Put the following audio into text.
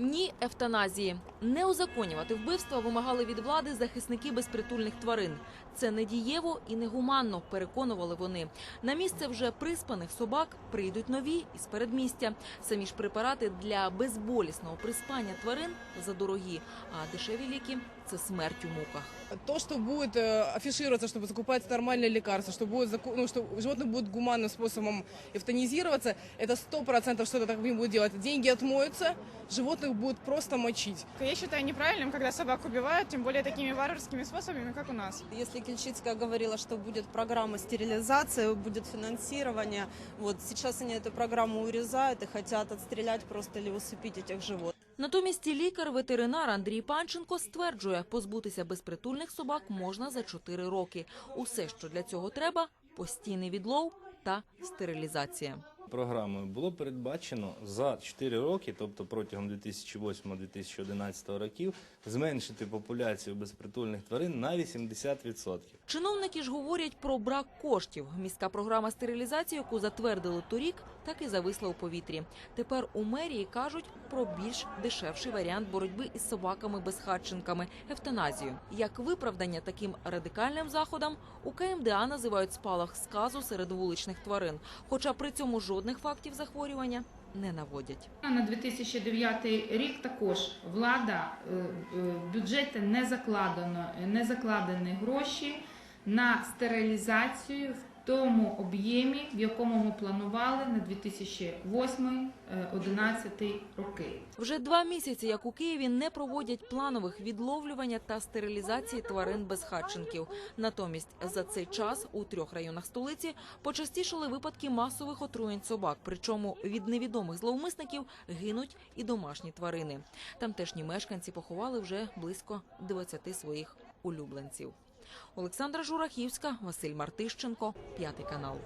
Ні евтаназії. Не узаконювати вбивства вимагали від влади захисники безпритульних тварин. Це не дієво і негуманно, переконували вони. На місце вже приспаних собак прийдуть нові із передмістя. Самі ж препарати для безболісного приспання тварин задорогі, а дешеві ліки це смерть у муках. То, что будет э, афишироваться, чтобы закупать нормальные лекарства, что, будет, заку- ну, что животных будут гуманным способом эвтанизироваться, это сто процентов что-то так не будет делать. Деньги отмоются, животных будут просто мочить. Я считаю неправильным, когда собак убивают, тем более такими варварскими способами, как у нас. Если Кельчицкая говорила, что будет программа стерилизации, будет финансирование, вот сейчас они эту программу урезают и хотят отстрелять просто или усыпить этих животных. Натомість лікар-ветеринар Андрій Панченко стверджує, позбутися безпритульних собак можна за 4 роки. Усе, що для цього треба – постійний відлов та стерилізація. Програмою було передбачено за 4 роки, тобто протягом 2008-2011 років, зменшити популяцію безпритульних тварин на 80%. Чиновники ж говорять про брак коштів. Міська програма стерилізації, яку затвердили торік, так і зависла у повітрі. Тепер у мерії кажуть про більш дешевший варіант боротьби із собаками-безхатченками – евтаназію. Як виправдання таким радикальним заходам у КМДА називають спалах сказу серед вуличних тварин, хоча при цьому жодних фактів захворювання не наводять. На 2009 рік також влада е, е, в бюджеті не закладено, не закладені гроші на стерилізацію в тому об'ємі, в якому ми планували на 2008-2011 роки. Вже два місяці, як у Києві, не проводять планових відловлювання та стерилізації тварин безхатченків. Натомість за цей час у трьох районах столиці почастішали випадки масових отруєнь собак. Причому від невідомих зловмисників гинуть і домашні тварини. Тамтешні мешканці поховали вже близько 20 своїх улюбленців. Олександра Журахівська, Василь Мартищенко, п'ятий канал.